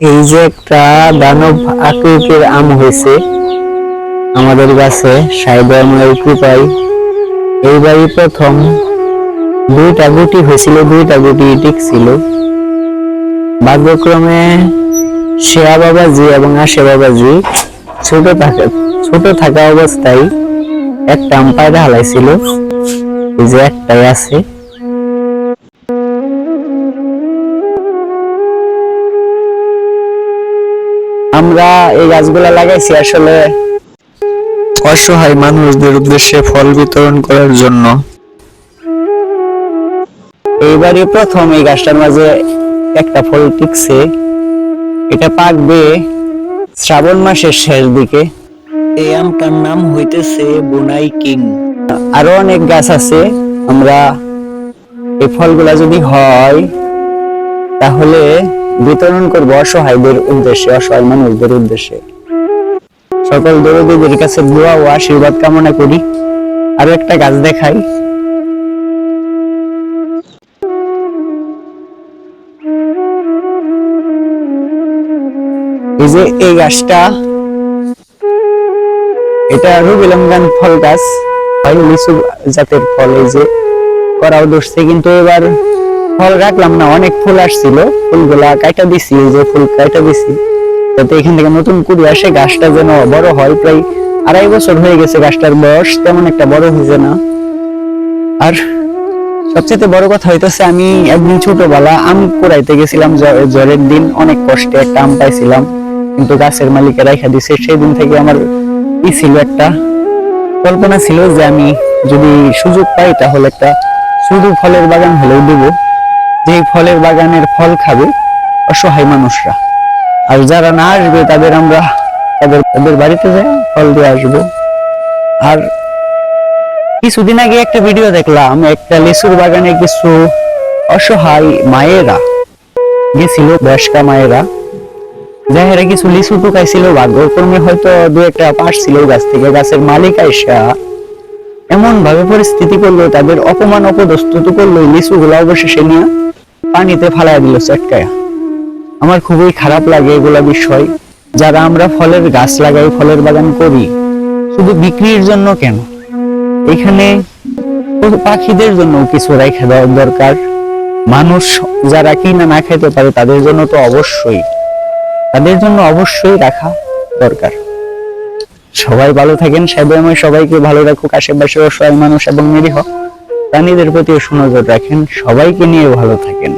এই যে একটা দানব আকৃতির আম হয়েছে, আমাদের গাছে সাইদামের কৃপায়। এইবারই প্রথম দুইটা গুটি হয়েছিল, দুইটা গুটি টিকছিল। ভাগ্যক্রমে শেয়া বাবাজি এবং আশে বাবাজি ছোট থাকা ছোট থাকা অবস্থায় একটা আম পায়রা হালাইছিল। এই যে একটাই আছে। আমরা এই গাছগুলা লাগাইছি আসলে অসহায় মানুষদের উদ্দেশ্যে ফল বিতরণ করার জন্য। এইবারই প্রথম এই গাছটার মাঝে একটা ফল টিকছে। এটা পাকবে শ্রাবণ মাসের শেষ দিকে। এই আমটার নাম হইতেছে বুনাই কিং। আরও অনেক গাছ আছে। আমরা এই ফলগুলা যদি হয় তাহলে বিতরণ করব অসহায়দের উদ্দেশ্যে, অসহায় মানুষদের উদ্দেশ্যে। সকল দরদীদের কাছে দোয়া ও আশীর্বাদ কামনা করি। আরও একটা গাছ দেখাই। এই যে এই গাছটা, এটা রুবিলাঙ্গান ফল গাছ লিচু জাতের ফল, এই যে করাও ধরছে, কিন্তু এবার ফল রাখলাম না, অনেক ফুল আসছিল, ফুলগুলা কাটা দিছি যে ফুল কাটা দিছি। যাতে এখান থেকে নতুন কুড়ি আসে, গাছটা যেন বড় হয়। প্রায় আড়াই বছর হয়ে গেছে গাছটার বয়স, তেমন একটা বড় হয়েছে না। আর সবচেয়ে বড় কথা হইতেছে, আমি একদিন ছোটবেলা আম কুড়াইতে গেছিলাম জ্বরের দিন, অনেক কষ্টে একটা আম পাইছিলাম। কিন্তু গাছের মালিকে রাখা দিছে সেই দিন থেকে আমার ই ছিল একটা কল্পনা ছিল যে আমি যদি সুযোগ পাই, তাহলে একটা শুধু ফলের বাগান হলেও দেব। যে ফলের বাগানের ফল খাবে অসহায় মানুষরা। আর যারা না আসবে, তাদের আমরা তাদের তাদের বাড়িতে যাই, ফল দিয়ে আসব। আর কিছুদিন আগে একটা ভিডিও দেখলাম, একটা লিচুর বাগানে কিছু অসহায় মায়েরা গেছিল, বয়স্কা মায়েরা। যাহারা কিছু লিচু টুকাইছিল, ভাগ্যক্রমে হয়তো দু একটা পাশ ছিল গাছ থেকে। গাছের মালিক আইসা এমন ভাবে পরিস্থিতি করল, তাদের অপমান অপদস্তুত করল লিচু গুলো অবশেষে নিয়ে। পানিতে ফালাই দিল চটকায়া আমার খুবই খারাপ লাগে এগুলা বিষয়। যারা আমরা ফলের গাছ লাগাই, ফলের বাগান করি, শুধু বিক্রির জন্য কেন? এখানে পাখিদের জন্য কিছু রেখে দেওয়া দরকার। মানুষ যারা কিনা না খেতে পারে, তাদের জন্য তো অবশ্যই। তাদের জন্য অবশ্যই রাখা দরকার। সবাই ভালো থাকেন সাইবাময় সবাইকে ভালো রাখুক আশেপাশে অসহায় মানুষ এবং নিরীহ। প্রাণীদের প্রতিও সুনজর রাখেন সবাইকে নিয়ে ভালো থাকেন।